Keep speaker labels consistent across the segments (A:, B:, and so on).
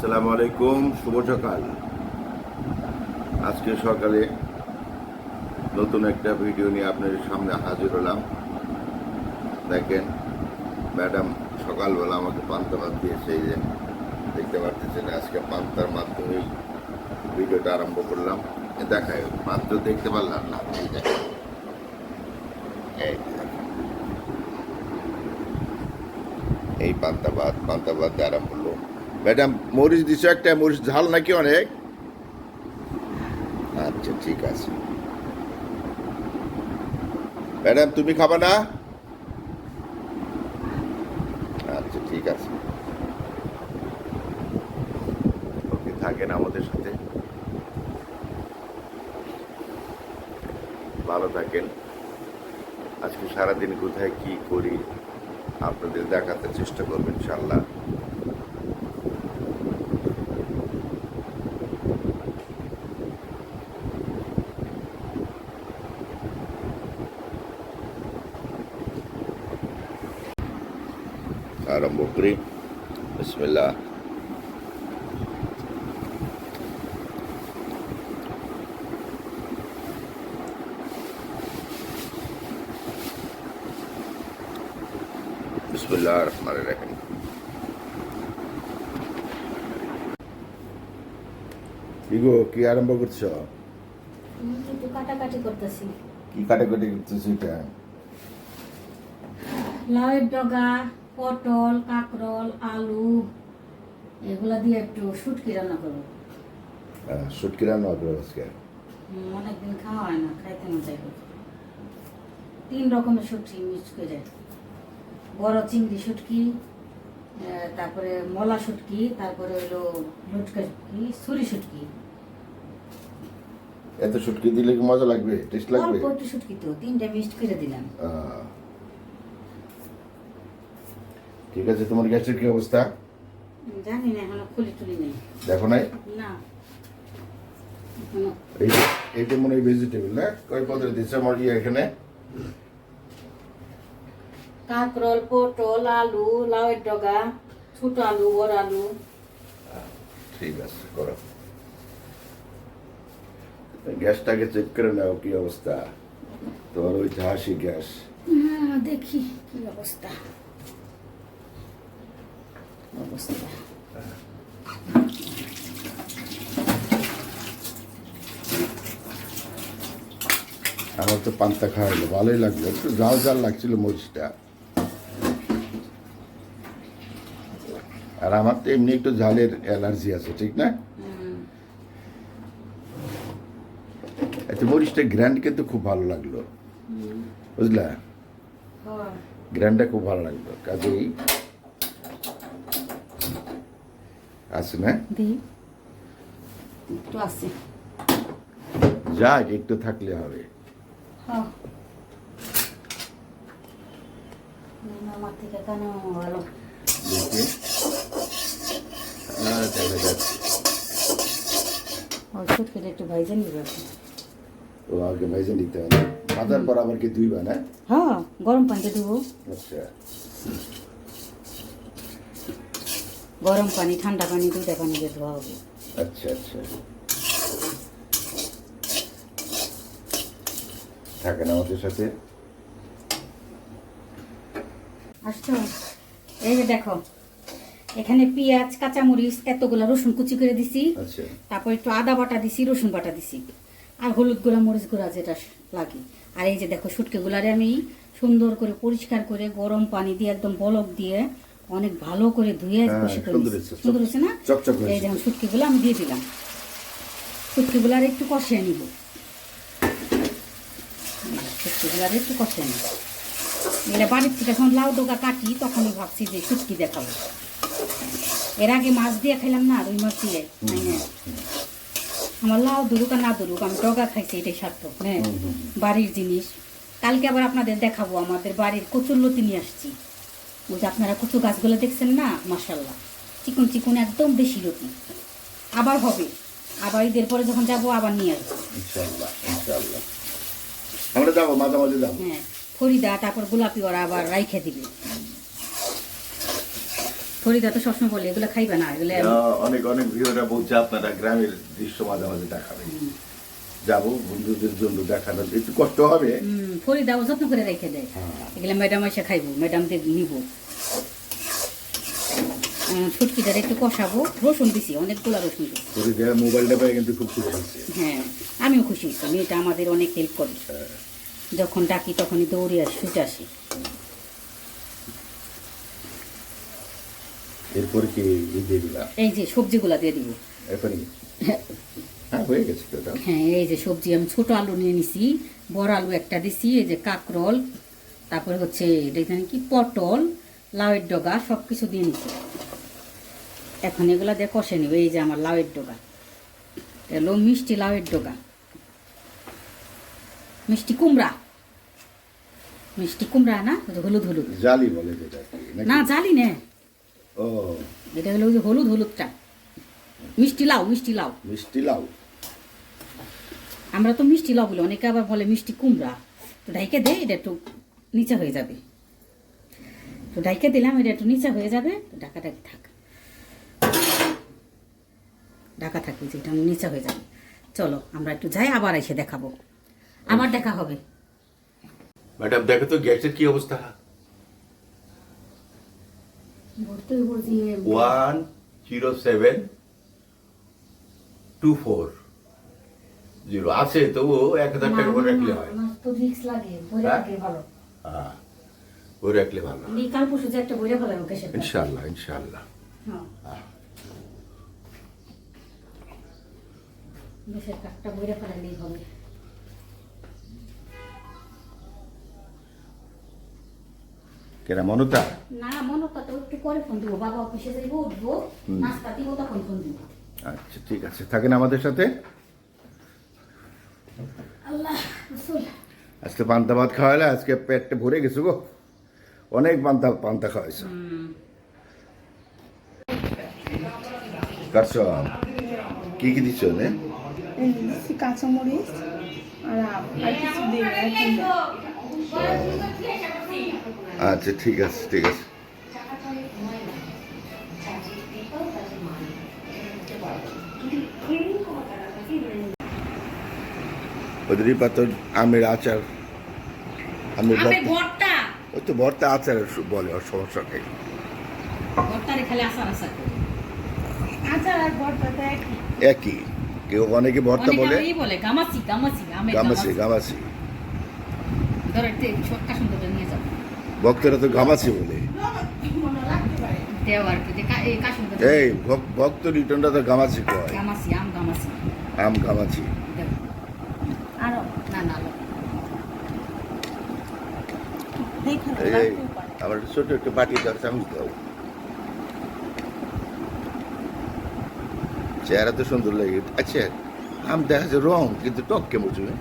A: আসসালামু আলাইকুম, শুভ সকাল। আজকে সকালে নতুন একটা ভিডিও নিয়ে আপনাদের সামনে হাজির হলাম। দেখেন, ম্যাডাম সকালবেলা আমাকে পান্তা ভাত দিয়েছে, এই যে দেখতে পাচ্ছেন আজকে পান্তার মাধ্যমেই ভিডিওটা আরম্ভ করলাম। দেখায়, মাত্র দেখতে পারলাম না, এই এই পান্তা ভাত পান্তা ভাত আরম্ভ করল ম্যাডাম মরিচ দিছো একটা, মরিচ ঝাল নাকি অনেক? আচ্ছা ঠিক আছে। ম্যাডাম, তুমি খাবা না? আচ্ছা ঠিক আছে। থাকেন আমাদের সাথে। ভালো থাকেন। আজকে সারাদিন কোথায় কি করি আপনাদের দেখাতে চেষ্টা করবেন ইনশাল্লাহ আরম্ভ করি। বিসমিল্লাহ। বিসমিল্লাহ রহমান রাহিম। কি আরম্ভ করছ?
B: কাটাকাটি করতেছি।
A: কি কাটাকাটি করতেছো এটা?
B: লাউয়ের ডগা। পটল কাঁকরোল আলু এগুলা দিয়ে একটু শুটকি রান্না করব।
A: শুটকি রান্না করো আজকে?
B: অনেকদিন খাওয়া হয় না খাইতে মন চাইবে তিন রকমের শুটকি মিক্স করে। বড় চিংড়ি শুটকি তারপরে মলা শুটকি তারপরে হলো লুটকা শুটকি ছুরি শুটকি।
A: এত শুটকি দিলে কি মজা লাগবে? টেস্ট লাগবে?
B: অল্প একটু শুটকি তো তিনটা মিক্সড করে দিলাম।
A: ঠিক আছে তোমার গ্যাসের কি অবস্থা?
B: জানি না এখনও খুলি টুলি নেই।
A: দেখো নাই?
B: না।
A: এই এইটা মনে হয় ভেজিটেবল না? কয় পদের দিচ্ছে আমার ইয়ে এখানে?
B: কাঁকরোল পটল আলু লাউয়ের ডগা ছোট আলু বড় আলু।
A: ঠিক আছে করো। গ্যাসটাকে চেক করে নাও কি অবস্থা। তোমার ওই হাসি গ্যাস।
B: দেখি কি অবস্থা। অবস্থা
A: আমার তো পান্তা খাওয়া হলো ভালোই লাগল। একটু জাল জাল লাগছিল মরিচটা। আর আমার তো এমনি একটু ঝালের অ্যালার্জি আছে ঠিক না? এতে মরিচটা গ্র্যান্ড কিন্তু খুব ভালো লাগল। বুঝলা। গ্র্যান্ডটা খুব ভালো লাগল। কাজেই আছে না
B: দি। একটু আছে
A: যাক একটু থাকলে হবে।
B: হ্যাঁ। আমার থেকে কেন ভালো?
A: দেখি। আহ, দেখা যাচ্ছে
B: ওই শুটকিটা একটু ভাইজে নিবে
A: ও আগে ভাইজে নিতে হবে। বাজার পর আবার কি দুইবা না?
B: হ্যাঁ গরম পানিতে দেবো
A: আচ্ছা।
B: গরম পানি ঠান্ডা পানি দুইটা পানি দিয়ে ধোয়া হবে।
A: আচ্ছা আচ্ছা। থাকেন আমাদের সাথে।
B: আসছো? এই যে দেখো এখানে পেঁয়াজ কাঁচামরিচ এতগুলা রসুন কুচি করে দিছি।
A: আচ্ছা।
B: তারপর একটু আদা বাটা দিছি রসুন বাটা দিছি। আর হলুদ গুঁড়া মরিচ গুঁড়া যেটা লাগে। আর এই যে দেখো শুটকি গুলারে আমি সুন্দর করে পরিষ্কার করে গরম পানি দিয়ে একদম বলক দিয়ে অনেক ভালো করে ধুয়ে
A: হ্যাঁ, সুন্দর হয়েছে
B: না? এই যেমন শুটকি গুলো আমি দিয়ে দিলাম। শুটকি গুলার একটু কষিয়ে নিব। শুটকি গুলার একটু কষিয়ে নিব। এগুলো বাড়ির থেকে যখন লাউ ডোকা কাটি তখনই ভাবছি যে শুটকি দেখাবো। এর আগে মাছ দিয়ে খাইলাম না রুই মাছ দিয়ে। আমার লাউ ধরুক আর না ধরুক আমি ডগা খাইছি এটাই সার্থক হ্যাঁ? বাড়ির জিনিস। কালকে আবার আপনাদের দেখাবো আমাদের বাড়ির কচুর লতি নিয়ে আসছি। ওই যে আপনারা কচু গাছগুলো দেখছেন না মাসাল্লাহ চিকুন চিকুন একদম বেশি লতি আবার হবে। আবার ঈদের পরে যখন যাব আবার নিয়ে আসব।
A: আমরা যাব মাঝে মাঝে যাব।
B: হ্যাঁ ফরিদা তারপর গোলাপি ওরা আবার রাইখে দিবে। ফরিদা তো সবসময় বলে এগুলো খাইবে না এগুলো
A: অনেক অনেক ভিডিওটা বলছে আপনারা গ্রামের দৃশ্য মাঝে মাঝে দেখাবেন যাব বন্ধুদের জন্য দেখানো একটু কষ্ট হবে।
B: হুম, ফরিদাও যত্ন করে রেখে দেয়।
A: হ্যাঁ।
B: এগুলো ম্যাডাম এসে খাইবো ম্যাডামদের নিব। ছুটকিটার একটু কষাবো রসুন দিছি অনেকগুলো রসুন
A: মোবাইলটা পেয়ে কিন্তু খুব খুশি
B: হ্যাঁ আমিও খুশি হয়েছি মেয়েটা আমাদের অনেক হেল্প করে। যখন ডাকি তখনই দৌড়ে আসি ছুটে আসি।
A: এরপর কি এই
B: যে সবজিগুলা দিয়ে দিব।
A: এখনই হ্যাঁ হয়ে গেছে তো এটা।
B: হ্যাঁ এই যে সবজি আমি ছোট আলু নিয়ে নিছি বড় আলু একটা দিছি এই যে কাকরল তারপরে হচ্ছে এখানে কি পটল লাউয়ের ডগা সব কিছু দিয়ে নিছি। এখন এগুলা দিয়ে কষে নিব এই যে আমার লাউয়ের ডগা। এলো মিষ্টি লাউয়ের ডগা। মিষ্টি কুমড়া। মিষ্টি কুমড়া না হলুদ হলুদ।
A: জালি বলে যেটা?
B: না জালি না।
A: ও।
B: এটা হলো হলুদ হলুদটা। মিষ্টি লাউ মিষ্টি লাউ।
A: মিষ্টি লাউ।
B: আমরা তো মিষ্টি লাউ বলি অনেকে আবার বলে মিষ্টি কুমড়া। তো ডাইকে দে এটা একটু নিচে হয়ে যাবে। তো ডাইকে দিলাম এটা একটু নিচে হয়ে যাবে ঢাকা ঢাকি থাক। ঢাকা থাকবে যে এটা নিচে হয়ে যাবে। চলো আমরা একটু যাই আবার এসে দেখাবো। আবার দেখা হবে।
A: ম্যাডাম দেখো তো গ্যাসের কি অবস্থা। One zero seven two four. Zero আছে তবু এক হাজার টাকা করে রাখলে হয়।
B: তো লাগে
A: হ্যাঁ?
B: রাখলে ভালো।
A: হ্যাঁ করে রাখলে ভালো।
B: কাল পরশু যে একটা বইরে ফেলাম ওকে সেটা
A: ইনশাল্লাহ ইনশাল্লাহ
B: হ্যাঁ। দেশের কাকটা বইরে ফেলালেই হবে।
A: কেনা মনতা?
B: না মনে কথা একটু পরে ফোন দিব। বাবা অফিসে যাইবো উঠবো নাস্তা দিব তখন ফোন দিব।
A: আচ্ছা ঠিক আছে। থাকেন আমাদের সাথে? আজকে পান্তা ভাত খাওয়ালে আজকে পেটটা ভরে গেছে গো। অনেক পান্তা পান্তা খাওয়াইছে। কাটছ কি কি দিচ্ছ নে
C: দিচ্ছি কাঁচামরিচ আর আর কিছু দিই না, এখন দাও।
A: আচ্ছা ঠিক আছে ঠিক আছে। ওদেরই পাতর আমের আচার আমের
B: আমি
A: ভর্তা? ওই তো ভর্তা আচার বলে ওর সমস্যা নেই
C: একই।
A: একই। কেউ অনেকে ভর্তা বলে। গামাসি গামাসি ভক্তরা তো গামাসি বলে।
C: মনে রাখতে পারে।
B: দেও আর কি? যে কা- এই
A: ভক- ভক্ত রিটনটা তো গামাসি কয়।
B: আম গামাচি
A: আম গামাসি
B: দেও
C: আরও
B: না না লো।
A: আমার ছোট একটা বাটি দাও চামচ দাও চেহারা তো সুন্দর লাগে। আচ্ছা আম দেখা যাচ্ছে রং কিন্তু টক কেমন
B: আমি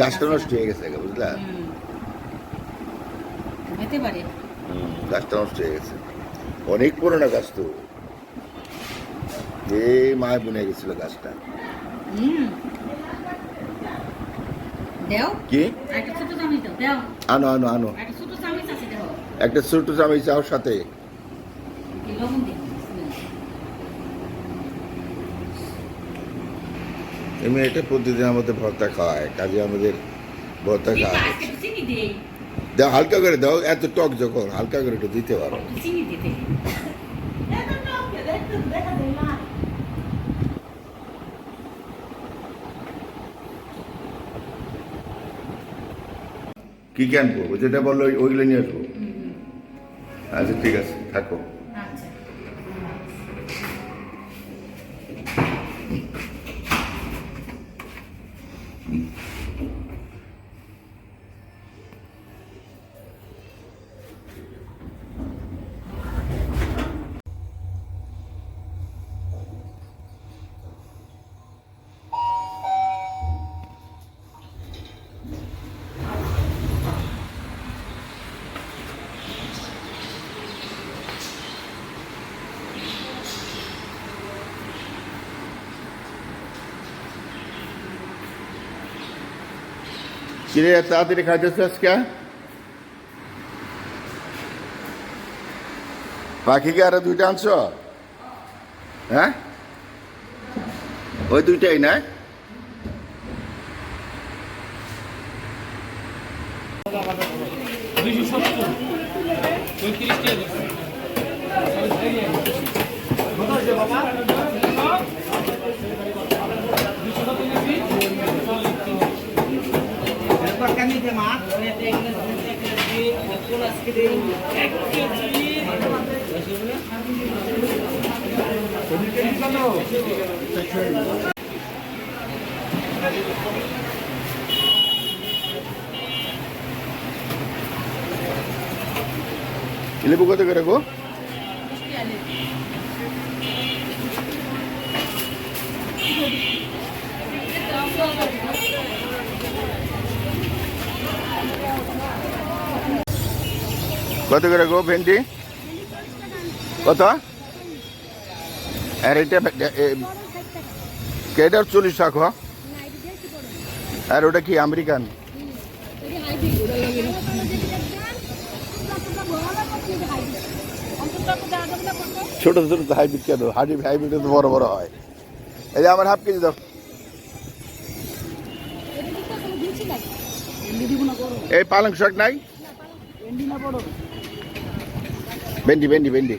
A: গাছটা নষ্ট হয়ে গেছে বুঝলা? গাছটা নষ্ট হয়ে গেছে। অনেক পুরোনো গাছ তো। এই মায় বুনে গেছিল গাছটা। কি? আনো আনো আনো
B: আর একটা ছোট চামচ আছে দেও
A: একটা ছোট চামচ চাওয়ার সাথে। এমনি এটা প্রতিদিন আমাদের ভর্তা খাওয়ায় কাজে আমাদের ভর্তা
B: ঠিক
A: খাওয়া
B: আছে, একটু চিনি দেই
A: দাও হালকা করে দাও এত টক যখন হালকা করে একটু দিতে পারো। কি কি আনব ওই যেটা বলল ওই- ওইগুলো নিয়ে আসব। আচ্ছা ঠিক আছে থাকো।
B: আচ্ছা।
A: কিরে তাড়াতাড়ি খাইতেছ আজকে বাকি কি আরও দুইটা আনছো হ্যাঁ ওই দুইটাই না লেবু কত করে গো কত করে গো ভেন্ডি? কত? আর এটা কেটার চল্লিশ টাকা আর ওটা কি আমেরিকান? ছোট ছোট হাইব্রিড কেন? হাইব্রিড হাইব্রিড তো বড় বড় হয়। এই যে আমার হাফ কেজি দাও। এই পালং শাক নাই? ভেন্ডি ভেন্ডি ভেন্ডি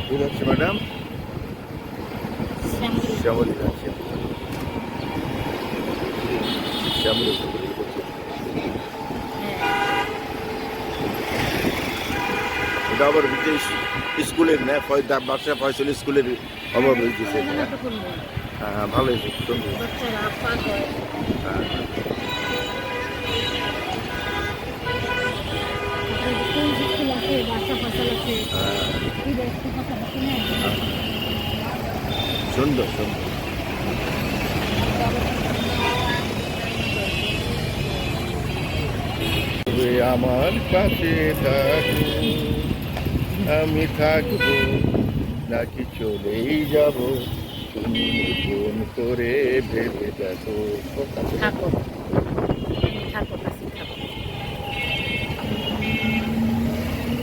A: ঠিক আছে ম্যাডাম শ্যামলি আছে শ্যামলি এটা আবার বিশেষ স্কুলের না ফয়দা বাচ্চা ফয়সল স্কুলের অভাব হয়েছে হ্যাঁ হ্যাঁ ভালো হয়েছে সুন্দর হ্যাঁ সুন্দর সুন্দর। আমার কাছে থাকো, আমি থাকব, নাকি চলেই যাব? তুমি নতুন করে ভেবে দেখো?
B: থাকো।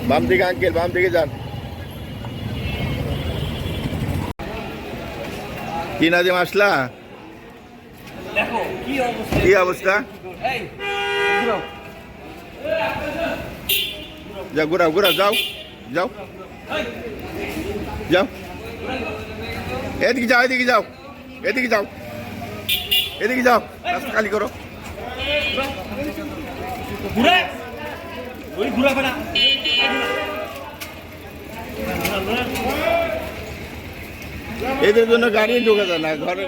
A: বাম দিকে আঙ্কেল বাম দিকে যান। কি নাজিম আসলা?
D: কি অবস্থা।
A: যা ঘুরাও ঘুরাও যাও যাও। যাও। এদিকে যাও এদিকে যাও এদিকে যাও। এদিকে যাও রাস্তা খালি করো।
D: ঘুরে। ওই ঘুরা ফেরা
A: এদের জন্য গাড়ি ঢোকা যায় না ঘরে।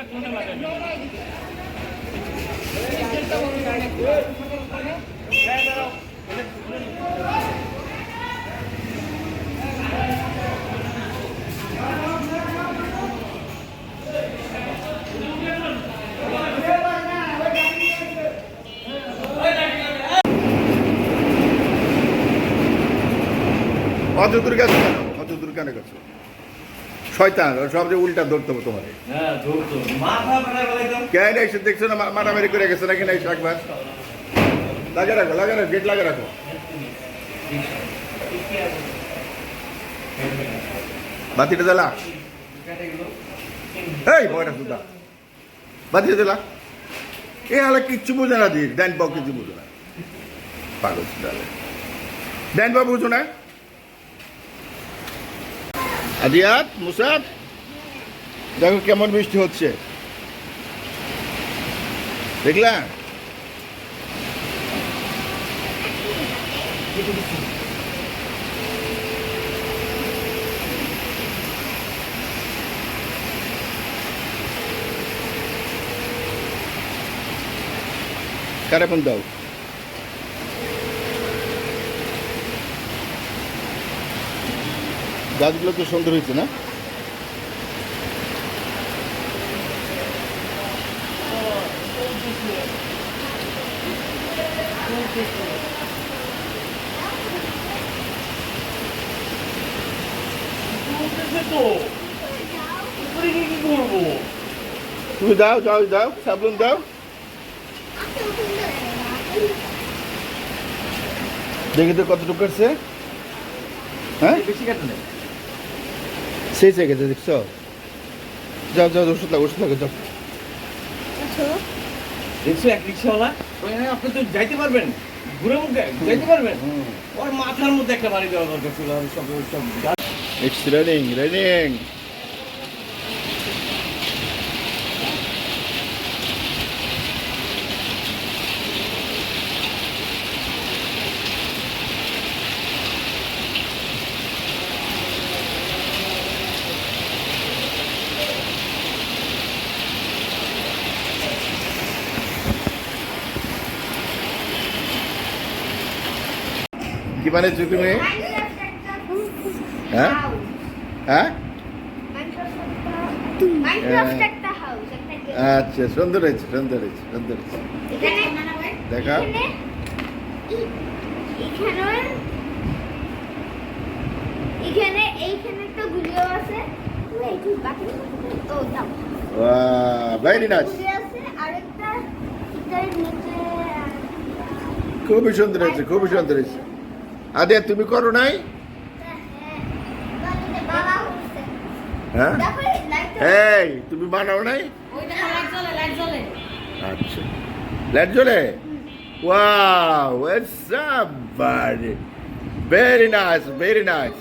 A: অত দূর গেছো কেন? অত দূর কেন গেছো শয়তান সব যে উল্টা ধরতে হবে তোমার কেন এসে দেখছ না মারামারি করে গেছে নাকি না এসে একবার লাগে রাখো লাগে রাখো গেট লাগে রাখো। বাতিটা জ্বালা। এই বয়টা সুদা। বাতিটা জ্বালা। এ হালে কিচ্ছু বোঝে না দিয়ে ডাইন পাও কিছু বুঝো না। পাগল ডাইন পাও বুঝো না। আদিয়াত মুসাদ? দেখো কেমন বৃষ্টি হচ্ছে। দেখলা? কারে ফোন দাও? গাছগুলো তো সুন্দর হয়েছে না? তুমি দাও দাও দাও সাবুন দাও। দেখি তো কতটুকু করছে হ্যাঁ?
E: বেশি কাটে
A: সেই জায়গা গেছে দেখছ যাও যাও ওষুধ লাগো ওষুধ লাগো যাও।
E: দেখছ এক রিক্সাওয়ালা? ওই হ্যাঁ, আপনি তো যাইতে পারবেন। ঘুরে মুখে যাইতে পারবেন। ওর মাথার মধ্যে একটা বাড়ি দেওয়া দরকার ছিল সব সব
A: It's রানিং রানিং কি বানিয়েছো তুমি হ্যাঁ? হ্যাঁ। আচ্ছা সুন্দর হয়েছে সুন্দর হয়েছে সুন্দর হয়েছে। দেখা
F: এখানে এইখানে একটা গুলিও আছে।
A: খুবই সুন্দর হয়েছে খুবই সুন্দর হয়েছে আদে তুমি করো নাই? হ্যাঁ? এই তুমি বানাও নাই? আচ্ছা। লাইট জ্বলে? Wow it's very nice very nice